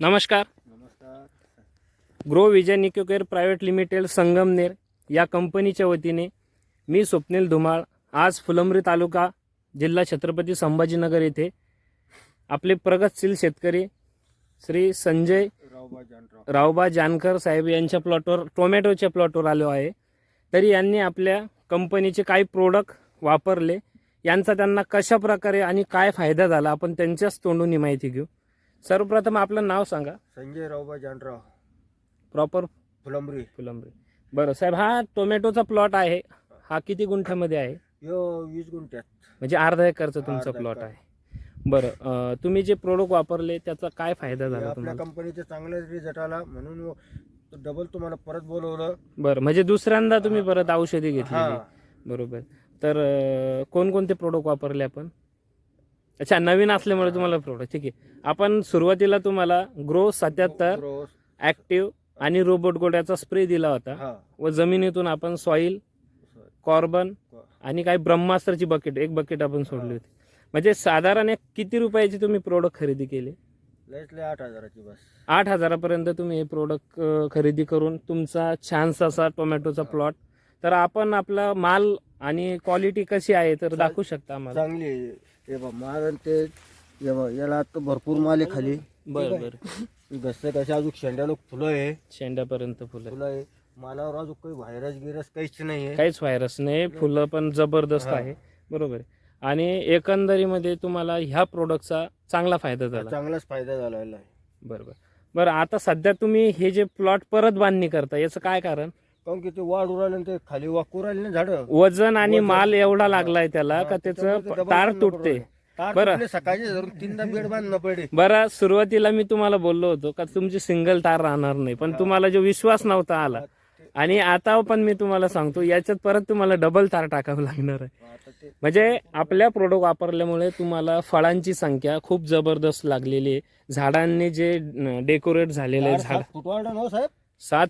नमस्कार. नमस्कार. Grow vision इक्युकेअर प्रायव्हेट लिमिटेड संगमनेर या कंपनीच्या वतीने मी स्वप्नील धुमाळ आज फुलंब्री तालुका जिल्हा छत्रपती संभाजीनगर येथे आपले प्रगतशील शेतकरी श्री संजय रावबा जानकर साहेब यांच्या प्लॉटवर टोमॅटोच्या प्लॉटवर आलो आहे. तरी यांनी आपल्या कंपनीचे काही प्रोडक्ट वापरले. यांचा त्यांना कशा प्रकारे आणि काय फायदा झाला आपण त्यांच्याच तोंडून ही माहिती घेऊ. सर्वप्रथम आपलं नाव सांगा. संजय रावबा जानराव. प्रॉपर फुलंब्री. फुलंब्री. बरं साहेब हा टोमॅटोचा प्लॉट आहे. हा किती गुंठ्यामध्ये आहे? यो वीस गुंठ्यात. म्हणजे अर्धा एकरचा तुमचा अर्धा प्लॉट एकर. आहे. बरं अं, तुम्ही जे प्रोडक्ट वापरले त्याचा काय फायदा हे झाला आपल्या तुम्हाला? कंपनीचे चांगले रिझल्ट आला. म्हणून डबल तुम्हाला परत बोलवलं. बरं म्हणजे दुसऱ्यांदा तुम्ही. परत औषधी घेतली हा. बरोबर. तर अं, कोणकोणते प्रोडक्ट वापरले आपण? अच्छा नवीन असल्यामुळे तुम्हाला प्रोडक्ट ठीक आहे. आपण सुरुवातीला तुम्हाला ग्रो सत्याहत्तर ग्रोस. ॲक्टिव्ह आणि रोबोट गोड्याचा स्प्रे दिला होता. हा. व जमिनीतून आपण सॉईल कॉर्बन आणि काही ब्रह्मास्त्रची बकेट एक बकेट आपण सोडली होती. म्हणजे साधारण एक किती रुपयाची तुम्ही प्रोडक्ट खरेदी केले? लयच लय आठ हजाराची बस. आठ हजारापर्यंत तुम्ही हे प्रोडक्ट खरेदी करून तुमचा छानसा असा टोमॅटोचा प्लॉट तर आपण आपला माल आणि क्वालिटी कशी आहे तर दाखवू शकता आम्हाला. चांगली आहे. हे बघ आणि ते हे बघ, याला आता भरपूर माल आहे खाली. बरं बरं. घसते कसे अजून शेंड्याला फुलं आहे. शेंड्यापर्यंत फुलं फुलं आहे. मालावर अजून काही व्हायरस गिरस काहीच नाही आहे काहीच व्हायरस नाही. फुलं पण जबरदस्त. आहे. बरोबर आहे. आणि एकंदरीमध्ये तुम्हाला ह्या प्रोडक्टचा चांगला फायदा झाला. चांगलाच फायदा झालेला आहे. बरोबर. बरं आता सध्या तुम्ही हे जे प्लॉट परत बांधणी करता याचं काय कारण? काऊन की ते वाढ आणि ते खाली वाकू राहिले ना झाडं वजन आणि माल एवढा. लागलाय त्याला का त्याचं तार तुटते. तार बरं. धरून तीनदा बेड बांधणं पडे बरं सुरुवातीला मी तुम्हाला बोललो होतो का तुमची सिंगल तार राहणार नाही पण. तुम्हाला जो विश्वास नव्हता आला आणि आता पण मी तुम्हाला सांगतो याच्यात परत तुम्हाला डबल तार टाकावं लागणार आहे म्हणजे आपल्या प्रोडक्ट वापरल्यामुळे तुम्हाला फळांची संख्या खूप जबरदस्त लागलेली आहे झाडांनी जे डेकोरेट झालेले तार झाड साहेब सात